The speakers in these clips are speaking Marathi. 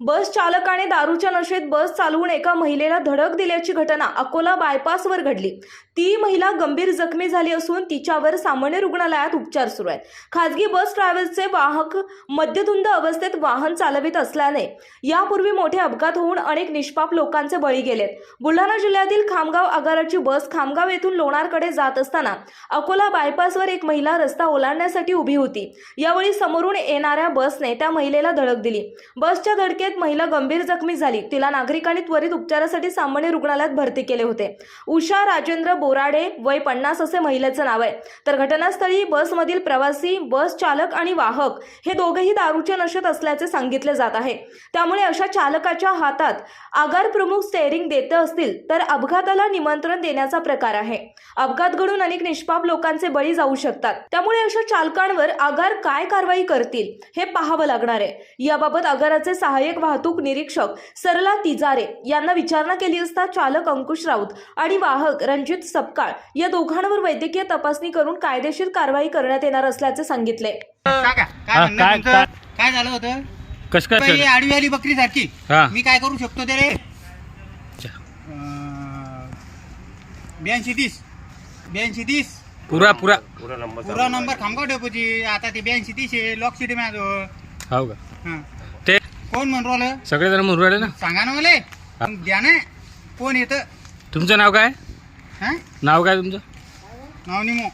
बस चालकाने दारूच्या नशेत बस चालवून एका महिलेला धडक दिल्याची घटना अकोला बायपासवर घडली. ती महिला गंभीर जखमी झाली असून तिच्यावर सामान्य रुग्णालयात उपचार सुरू आहेत. खासगी बस ट्रॅव्हल्सचे वाहक मद्यधुंद अवस्थेत वाहन चालवित असल्याने यापूर्वी मोठे अपघात होऊन अनेक निष्पाप लोकांचे बळी गेलेत. बुलढाणा जिल्ह्यातील खामगाव आगाराची बस खामगाव येथून लोणारकडे जात असताना अकोला बायपासवर एक महिला रस्ता ओलांडण्यासाठी उभी होती. यावेळी समोरून येणाऱ्या बसने त्या महिलेला धडक दिली. बसच्या धडकेत महिला गंभीर जखमी झाली. तिला नागरिकांनी त्वरित उपचारासाठी सामान्य रुग्णालयात भरती केले होते. उषा राजेंद्र बोराडे वय पन्नास असे महिलेचं नाव आहे. तर घटनास्थळी बसमधील प्रवासी बस चालक आणि वाहक हे दोघेही दारूच्या नशेत असल्याचे सांगितले जात आहे. त्यामुळे अशा चालकाच्या हातात आगार प्रमुख स्टेअरिंग देत असतील तर अपघाताला निमंत्रण देण्याचा प्रकार आहे. अपघात घडून अनेक निष्पाप लोकांचे बळी जाऊ शकतात. त्यामुळे अशा चालकांवर आगार काय कारवाई करतील हे पाहावं लागणार आहे. याबाबत आगाराचे सहाय्यक वाहतूक निरीक्षक सरला तिजारे यांना विचारणा केली असता चालक अंकुश राऊत आणि वाहक रणजित सपकाळ या दोघांवर वैद्यकीय तपासणी करून कायदेशीर कारवाई करण्यात येणार असल्याचे सांगितले काका काय हा, म्हणणं काय- तुमचं? काय- काय झालं होतं कस काय पहिली केलं? आडवी आली बकरी सारखी हा. मी काय करू शकतो ते रे अच्छा. ब्याऐंशी तीस ब्याऐंशी तीस पुरा पुरा पुरा नंबर खामगाव डेपोची आता ते ब्याऐंशी तीस आहे लॉक सिटी माझं हो का हा. कोण म्हणून राहिलं? सगळेजण म्हणून राहिले ना? सांगा ना मला. द्या ना. कोण येतं? तुमचं नाव काय? हा? नाव काय तुमचं? नाव निमो.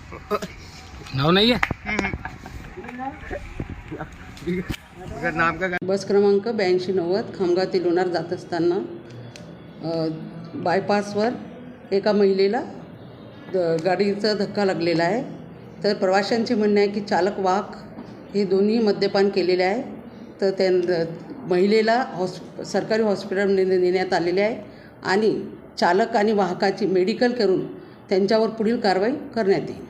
नाव नाही आहे. बस क्रमांक ब्याऐंशी नव्वद खामगाव ते लोणार जात असताना अ, बायपासवर एका महिलेला द- गाडीचा धक्का लागलेला आहे. तर प्रवाशांचे म्हणणे आहे की चालक वाहक हे दोन्ही मद्यपान केलेले आहे. तर त्या महिलेला हॉस् सरकारी हॉस्पिटलमध्ये ने- नेण्यात आलेले आहे आणि चालक आणि वाहकाची मेडिकल करून त्यांच्यावर पुढील कारवाई करण्यात येईल.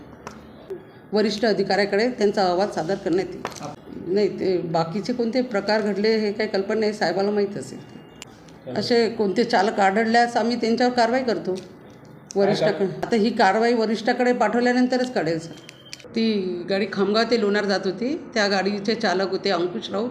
वरिष्ठ अधिकाऱ्याकडे त्यांचा अहवाल सादर करण्यात येईल. नाही ते बाकीचे कोणते प्रकार घडले हे काही कल्पना नाही साहेबाला माहीत असेल असे कोणते चालक आढळल्यास आम्ही त्यांच्यावर कारवाई करतो. वरिष्ठाकडे. आता ही कारवाई वरिष्ठाकडे पाठवल्यानंतरच कळेल सर. ती गाडी खामगाव ते लोणार जात होती. त्या गाडीचे चालक होते अंकुश राऊत.